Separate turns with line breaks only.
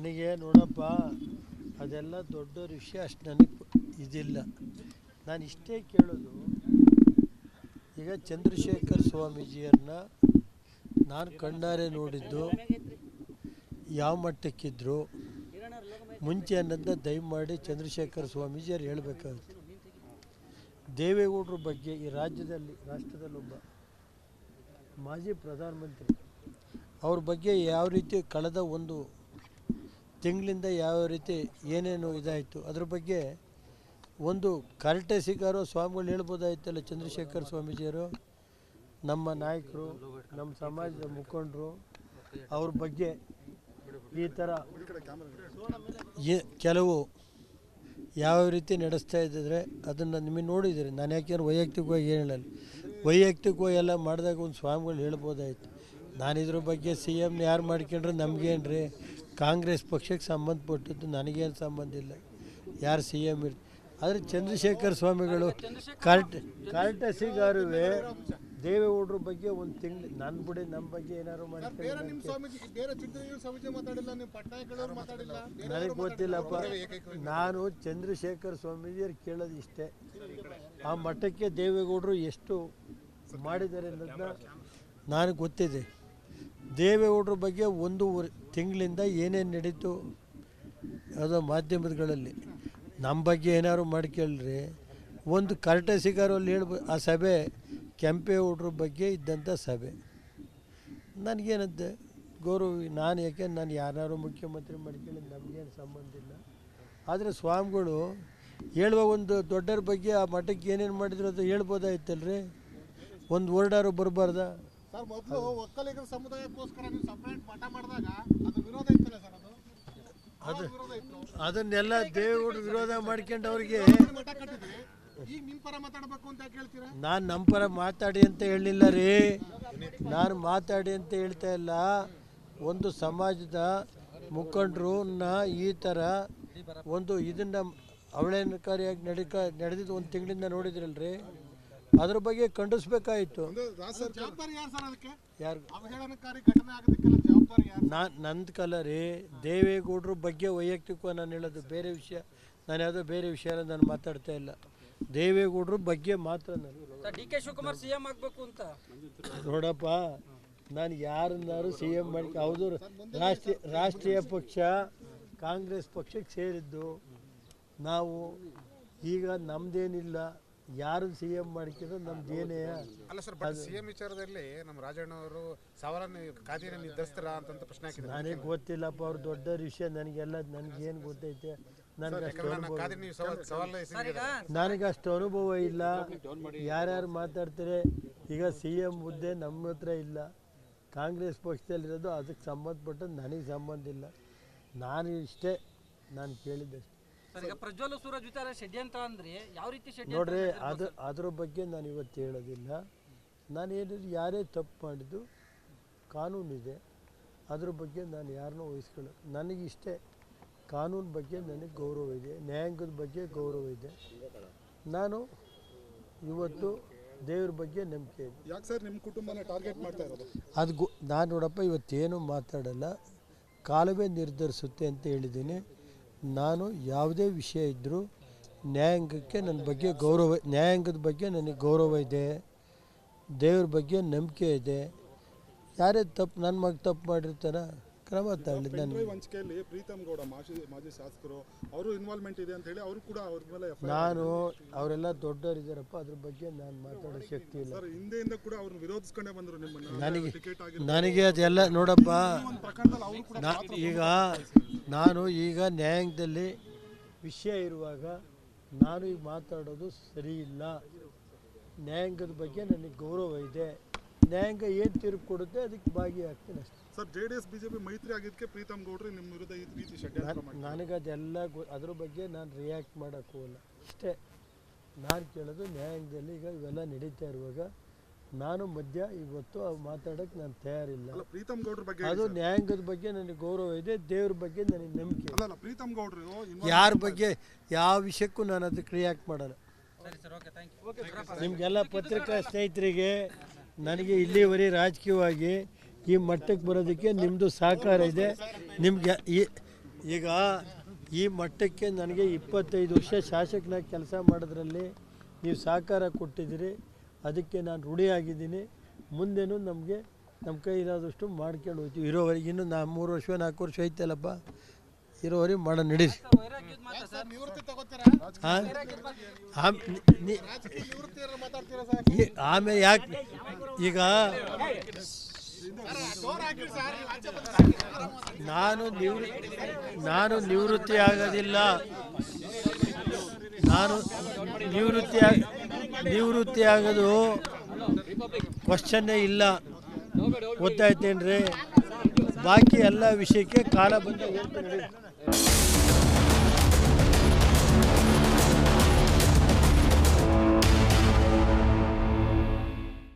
ನನಗೆ ನೋಡಪ್ಪ, ಅದೆಲ್ಲ ದೊಡ್ಡ ವಿಷಯ ಅಷ್ಟು ನನಗೆ ಇದಿಲ್ಲ. ನಾನು ಇಷ್ಟೇ ಕೇಳೋದು, ಈಗ ಚಂದ್ರಶೇಖರ್ ಸ್ವಾಮೀಜಿಯನ್ನ ನಾನು ಕಣ್ಣಾರೆ ನೋಡಿದ್ದು, ಯಾವ ಮಟ್ಟಕ್ಕಿದ್ರು, ಮುಂಚೆ ಅನ್ನೋದನ್ನ ದಯಮಾಡಿ ಚಂದ್ರಶೇಖರ್ ಸ್ವಾಮೀಜಿಯವ್ರು ಹೇಳಬೇಕಾಗುತ್ತೆ. ದೇವೇಗೌಡರ ಬಗ್ಗೆ ಈ ರಾಜ್ಯದಲ್ಲಿ, ರಾಷ್ಟ್ರದಲ್ಲೊಬ್ಬ ಮಾಜಿ ಪ್ರಧಾನಮಂತ್ರಿ, ಅವ್ರ ಬಗ್ಗೆ ಯಾವ ರೀತಿ ಕಳೆದ ಒಂದು ತಿಂಗಳಿಂದ ಯಾವ ರೀತಿ ಏನೇನು ಇದಾಯಿತು, ಅದ್ರ ಬಗ್ಗೆ ಒಂದು ಕರಟೆ ಸಿಗಾರೋ ಸ್ವಾಮಿಗಳು ಹೇಳ್ಬೋದಾಯ್ತಲ್ಲ ಚಂದ್ರಶೇಖರ್ ಸ್ವಾಮೀಜಿಯವರು? ನಮ್ಮ ನಾಯಕರು, ನಮ್ಮ ಸಮಾಜದ ಮುಖಂಡರು, ಅವ್ರ ಬಗ್ಗೆ ಈ ಥರ ಕೆಲವು ಯಾವ ರೀತಿ ನಡೆಸ್ತಾ ಇದ್ದಿದ್ರೆ ಅದನ್ನು ನಿಮಗೆ ನೋಡಿದ್ದೀರಿ. ನಾನು ಯಾಕೆಂದ್ರೆ ವೈಯಕ್ತಿಕವಾಗಿ ಏನು ಹೇಳಲ್ಲ. ವೈಯಕ್ತಿಕವಾಗಿ ಎಲ್ಲ ಮಾಡಿದಾಗ ಒಂದು ಸ್ವಾಮಿಗಳು ಹೇಳ್ಬೋದಾಯ್ತು. ನಾನು ಇದ್ರ ಬಗ್ಗೆ ಸಿ ಎಮ್ನ ಯಾರು ಮಾಡ್ಕೊಂಡ್ರೆ ನಮಗೇನು ರೀ ಕಾಂಗ್ರೆಸ್ ಪಕ್ಷಕ್ಕೆ ಸಂಬಂಧಪಟ್ಟದ್ದು ನನಗೇನು ಸಂಬಂಧ ಇಲ್ಲ. ಯಾರು ಸಿ ಎಂ ಇರ್ ಆದರೆ ಚಂದ್ರಶೇಖರ್ ಸ್ವಾಮಿಗಳು ಕರ್ಟ್ ಕರೆಕ್ಟಸಿಗಾರುವೆ ದೇವೇಗೌಡರ ಬಗ್ಗೆ ಒಂದು ತಿಂಗಳು ನನ್ನ ಬಿಡಿ ನಮ್ಮ ಬಗ್ಗೆ ಏನಾದ್ರು
ಬೇರೆ ನಿಮ್ ಸ್ವಾಮೀಜಿ ಬೇರೆ ಚಿತ್ರದುರ್ಗ ಸ್ವಾಮೀಜಿ ಮಾತಾಡಿಲ್ಲ ನೀವು ಪಟ್ನಾಯಕಗಳವ್ರು ಮಾತಾಡಿಲ್ಲ?
ನನಗೆ ಗೊತ್ತಿಲ್ಲಪ್ಪ. ನಾನು ಚಂದ್ರಶೇಖರ್ ಸ್ವಾಮೀಜಿಯವ್ರು ಕೇಳೋದು ಇಷ್ಟೇ. ಆ ಮಠಕ್ಕೆ ದೇವೇಗೌಡರು ಎಷ್ಟು ಮಾಡಿದ್ದಾರೆ ಅನ್ನೋದನ್ನ ನನಗೆ ಗೊತ್ತಿದೆ. ದೇವೇಗೌಡರ ಬಗ್ಗೆ ಒಂದು ತಿಂಗಳಿಂದ ಏನೇನು ನಡೀತು ಅದು ಮಾಧ್ಯಮಗಳಲ್ಲಿ ನಮ್ಮ ಬಗ್ಗೆ ಏನಾದ್ರು ಮಾಡ್ಕೇಳ್ರಿ ಒಂದು ಕರೆಕ್ಟೇ ಸಿಗಾರಲ್ಲಿ ಹೇಳ್ಬೋದು ಆ ಸಭೆ ಕೆಂಪೇಗೌಡರ ಬಗ್ಗೆ ಇದ್ದಂಥ ಸಭೆ. ನನಗೇನಂತೆ, ಗೌರವ, ನಾನು ಯಾಕೆ, ನಾನು ಯಾರು ಮುಖ್ಯಮಂತ್ರಿ ಮಾಡ್ಕೊಳ್ಳಿ ನಮಗೇನು ಸಂಬಂಧ ಇಲ್ಲ. ಆದರೆ ಸ್ವಾಮಿಗಳು ಹೇಳುವ ಒಂದು ದೊಡ್ಡರ ಬಗ್ಗೆ ಆ ಮಠಕ್ಕೆ ಏನೇನು ಮಾಡಿದ್ರು ಅದು ಹೇಳ್ಬೋದಾಯ್ತಲ್ರಿ? ಒಂದು ವರ್ಡಾರು ಬರಬಾರ್ದ?
ಸರ್ ಮೊದಲು ಒಕ್ಕಲಿಗರ ಸಮುದಾಯಕ್ಕೋಸ್ಕರ ನೀವು ಸಪರೇಟ್ ಮಠ ಮಾಡಿದಾಗ ಅದು ವಿರೋಧ ಇತ್ತಲ್ಲ ಸರ್ ಅದು?
ಅದು ಅದನ್ನೆಲ್ಲ ದೇವೇಗೌಡರು ವಿರೋಧ ಮಾಡ್ಕೊಂಡು ಅವ್ರಿಗೆ
ಮಠ ಕಟ್ಟಿದ್ರಿ? ಈಗ ನಿಮ್ ಪರ ಮಾತಾಡ್ಬೇಕು ಅಂತ
ನಾನು ನಮ್ಮ ಪರ ಮಾತಾಡಿ ಅಂತ ಹೇಳಿಲ್ಲ ರೀ. ನಾನು ಮಾತಾಡಿ ಅಂತ ಹೇಳ್ತಾ ಇಲ್ಲ. ಒಂದು ಸಮಾಜದ ಮುಖಂಡರನ್ನ ಈ ಥರ ಒಂದು ಇದನ್ನು ಅವಳೇನಕಾರಿಯಾಗಿ ನಡಿಕ ನಡೆದಿದ್ದು ಒಂದು ತಿಂಗಳಿಂದ ನೋಡಿದ್ರಲ್ರಿ. ಅದ್ರ ಬಗ್ಗೆ ಖಂಡಿಸ್ಬೇಕಾಯ್ತು.
ನಾ ಜವಾಬ್ದಾರಿ ಯಾರು ಸರ್ ಅದಕ್ಕೆ?
ಯಾರು
ಅವಹೇಳನಕಾರಿ ಘಟನೆ ಆಗೋದಕ್ಕೆಲ್ಲ ಜವಾಬ್ದಾರಿ ಯಾರು
ನಾನು ನಂದು ಕಲ ರೀ ದೇವೇಗೌಡರ ಬಗ್ಗೆ ವೈಯಕ್ತಿಕ ನಾನು ಹೇಳೋದು ಬೇರೆ ವಿಷಯ. ನಾನು ಯಾವುದೋ ಬೇರೆ ವಿಷಯ ನಾನು ಮಾತಾಡ್ತಾ ಇಲ್ಲ. ದೇವೇಗೌಡರ ಬಗ್ಗೆ ಮಾತ್ರ ನಾನು
ಡಿ ಕೆ ಶಿವಕುಮಾರ್ ಸಿಎಂ ಆಗ್ಬೇಕು ಅಂತ.
ನೋಡಪ್ಪ ನಾನು ಯಾರನ್ನಾರು ಸಿ ಎಂ ಮಾಡಿ ಹೌದು ರಾಷ್ಟ್ರೀಯ ರಾಷ್ಟ್ರೀಯ ಪಕ್ಷ ಕಾಂಗ್ರೆಸ್ ಪಕ್ಷಕ್ಕೆ ಸೇರಿದ್ದು ನಾವು ಈಗ ನಮ್ದೇನಿಲ್ಲ ಯಾರು ಸಿ ಎಂ ಮಾಡ್ಕಿದ್ರು ನಮ್ದು ಏನೇ
ಅಲ್ಲ ಸರ್ ಬಟ್ ಸಿಎಂ ವಿಚಾರದಲ್ಲಿ ನಮ್ಮ ರಾಜಣ್ಣ ಅವರು ಸವಾಲನ್ನು ಖಾತೆಯನ್ನು ನಿರ್ಧರಿಸ್ತಾರ ಅಂತ ಪ್ರಶ್ನೆ ಹಾಕಿದ್ರು
ನನಗೆ ಗೊತ್ತಿಲ್ಲಪ್ಪ ಅವ್ರ ದೊಡ್ಡ ವಿಷಯ ನನಗೆಲ್ಲ ನನಗೇನು ಗೊತ್ತೈತೆ ನನಗೆ ಅಷ್ಟು ಅನುಭವ
ಖಾತೆ ನೀವು ಸವಾಲ್ ಸವಾಲ್
ನನಗೆ ಅಷ್ಟು ಅನುಭವ ಇಲ್ಲ. ಯಾರ್ಯಾರು ಮಾತಾಡ್ತಾರೆ ಈಗ ಸಿ ಎಂ ಹುದ್ದೆ ನಮ್ಮ ಹತ್ರ ಇಲ್ಲ. ಕಾಂಗ್ರೆಸ್ ಪಕ್ಷದಲ್ಲಿರೋದು ಅದಕ್ಕೆ ಸಂಬಂಧಪಟ್ಟದ್ದು ನನಗೆ ಸಂಬಂಧ ಇಲ್ಲ. ನಾನು ಇಷ್ಟೇ ನಾನು ಕೇಳಿದ್ದಷ್ಟೇ.
ಪ್ರಜ್ವಲ್ ಸೂರಜ್ ವಿಚಾರ ಷಡ್ಯಂತ್ರ ಅಂದ್ರೆ ಯಾವ ರೀತಿ
ನೋಡ್ರಿ ಅದು ಅದ್ರ ಬಗ್ಗೆ ನಾನು ಇವತ್ತು ಹೇಳೋದಿಲ್ಲ. ನಾನು ಏನಿದ್ರು ಯಾರೇ ತಪ್ಪು ಮಾಡಿದ್ದು ಕಾನೂನಿದೆ ಅದ್ರ ಬಗ್ಗೆ ನಾನು ಯಾರನ್ನೂ ವಹಿಸ್ಕೊಳ್ಳೋ ನನಗಿಷ್ಟೇ ಕಾನೂನು ಬಗ್ಗೆ ನನಗೆ ಗೌರವ ಇದೆ. ನ್ಯಾಯಾಂಗದ ಬಗ್ಗೆ ಗೌರವ ಇದೆ. ನಾನು ಇವತ್ತು ದೇವ್ರ ಬಗ್ಗೆ ನಂಬಿಕೆ ಇದೆ.
ಯಾಕೆ ಸರ್ ನಿಮ್ಮ ಕುಟುಂಬನ ಟಾರ್ಗೆಟ್ ಮಾಡ್ತಾ ಇರೋದು?
ಅದು ನಾನು ನೋಡಪ್ಪ ಇವತ್ತೇನು ಮಾತಾಡಲ್ಲ. ಕಾಲವೇ ನಿರ್ಧರಿಸುತ್ತೆ ಅಂತ ಹೇಳಿದ್ದೀನಿ. ನಾನು ಯಾವುದೇ ವಿಷಯ ಇದ್ದರೂ ನ್ಯಾಯಾಂಗಕ್ಕೆ ನನ್ನ ಬಗ್ಗೆ ಗೌರವ ನ್ಯಾಯಾಂಗದ ಬಗ್ಗೆ ನನಗೆ ಗೌರವ ಇದೆ ದೇವ್ರ ಬಗ್ಗೆ ನಂಬಿಕೆ ಇದೆ. ಯಾರೇ ತಪ್ಪು ನನ್ನ ಮಗ ತಪ್ಪು ಮಾಡಿರ್ತಾರ ಕ್ರಮ ತಗೊಳ್ಳಿ ನಾನು
ಪ್ರೀತಮ್ ಗೌಡ ಮಾಜಿ ಮಾಜಿ ಶಾಸಕರು ಅವರು ಇನ್ವಾಲ್ವ್ಮೆಂಟ್ ಇದೆ ಅಂತ ಹೇಳಿ ಅವರು ಕೂಡ ಅವ್ರ ಮೇಲೆ
ನಾನು ಅವರೆಲ್ಲ ದೊಡ್ಡವರಿದ್ದಾರಪ್ಪ ಅದ್ರ ಬಗ್ಗೆ ನಾನು ಮಾತಾಡೋ ಶಕ್ತಿ ಇಲ್ಲ.
ಸರ್ ಹಿಂದೆಯಿಂದ ಕೂಡ ಅವ್ರನ್ನ ವಿರೋಧಿಸ್ಕೊಂಡೇ ಬಂದರು ನಿಮ್ಮನ್ನ.
ನನಗೆ
ಟಿಕೆಟ್ ಆಗಿ
ನನಗೆ ಅದೆಲ್ಲ ನೋಡಪ್ಪ. ಈಗ ನಾನು ಈಗ ನ್ಯಾಯಾಂಗದಲ್ಲಿ ವಿಷಯ ಇರುವಾಗ ನಾನು ಈಗ ಮಾತಾಡೋದು ಸರಿ ಇಲ್ಲ ನ್ಯಾಯಾಂಗದ ಬಗ್ಗೆ ನನಗೆ ಗೌರವ ಇದೆ. ನ್ಯಾಯಾಂಗ ಏನು ತೀರ್ಪು ಕೊಡುತ್ತೆ ಅದಕ್ಕೆ ಭಾಗಿಯಾಗ್ತೀನಿ ಅಷ್ಟೇ.
Sir J D S BJP ಮೈತ್ರಿ ಆಗಿದ್ದಕ್ಕೆ ಪ್ರೀತಮ್ ಗೌಡ್ರಿ ನಿಮ್ಮ ವಿರುದ್ಧ ಈ ರೀತಿ ಷಡ್ಯಂತ್ರ ಮಾಡಿ
ನನಗದೆಲ್ಲ ಗೊ ಅದ್ರ ಬಗ್ಗೆ ನಾನು ರಿಯಾಕ್ಟ್ ಮಾಡೋಕ್ಕೂ ಅಷ್ಟೇ. ನಾನು ಕೇಳೋದು ನ್ಯಾಯಾಂಗದಲ್ಲಿ ಈಗ ಇವೆಲ್ಲ ನಡೀತಾ ಇರುವಾಗ ನಾನು ಮಧ್ಯ ಇವತ್ತು ಅವು ಮಾತಾಡೋಕ್ಕೆ ನಾನು ತಯಾರಿಲ್ಲ.
ಅಲ್ಲ ಪ್ರೀತಮ್ ಗೌಡ್ರ ಬಗ್ಗೆ
ಅದು ನ್ಯಾಯಾಂಗದ ಬಗ್ಗೆ ನನಗೆ ಗೌರವ ಇದೆ ದೇವ್ರ ಬಗ್ಗೆ ನನಗೆ ನಂಬಿಕೆ
ಅಲ್ಲ ಅಲ್ಲ ಪ್ರೀತಮ್ ಗೌಡ್ರು
ಯಾರ ಬಗ್ಗೆ ಯಾವ ವಿಷಯಕ್ಕೂ ನಾನು ಅದಕ್ಕೆ ರಿಯಾಕ್ಟ್ ಮಾಡಲ್ಲ.
ಸರಿ ಸರ್ ಓಕೆ ಥ್ಯಾಂಕ್ ಯು
ನಿಮಗೆಲ್ಲ ಪತ್ರಿಕಾ ಸ್ನೇಹಿತರಿಗೆ ನನಗೆ ಇಲ್ಲಿವರೆ ರಾಜಕೀಯವಾಗಿ ಈ ಮಟ್ಟಕ್ಕೆ ಬರೋದಕ್ಕೆ ನಿಮ್ಮದು ಸಹಕಾರ ಇದೆ. ನಿಮಗೆ ಈ ಈಗ ಈ ಮಟ್ಟಕ್ಕೆ ನನಗೆ ಇಪ್ಪತ್ತೈದು ವರ್ಷ ಶಾಸಕನಾಗಿ ಕೆಲಸ ಮಾಡೋದ್ರಲ್ಲಿ ನೀವು ಸಹಕಾರ ಕೊಟ್ಟಿದ್ದೀರಿ. ಅದಕ್ಕೆ ನಾನು ರೂಢಿಯಾಗಿದ್ದೀನಿ. ಮುಂದೆನೂ ನಮಗೆ ನಮ್ಮ ಕೈಲಾದಷ್ಟು ಮಾಡ್ಕೊಂಡು ಹೋಗ್ತೀವಿ. ಇರೋವರೆಗೆ ಇನ್ನು ನಾ ಮೂರು ವರ್ಷ ನಾಲ್ಕು ವರ್ಷ ಐತಲ್ಲಪ್ಪ. ಇರೋವರೆಗೆ ಮಾಡೋ ನಡೀರಿ. ಆಮೇಲೆ ಯಾಕೆ ಈಗ ನಾನು ನಿವೃ ನಾನು ನಿವೃತ್ತಿ ಆಗೋದಿಲ್ಲ. ನಾನು ನಿವೃತ್ತಿ ಆಗ್- ನಿವೃತ್ತಿ ಆಗೋದು ಕ್ವಶನ್ನೇ ಇಲ್ಲ. ಗೊತ್ತಾಯ್ತೇನ್ರಿ? ಬಾಕಿ ಎಲ್ಲ ವಿಷಯಕ್ಕೆ ಕಾಲ ಬಂದ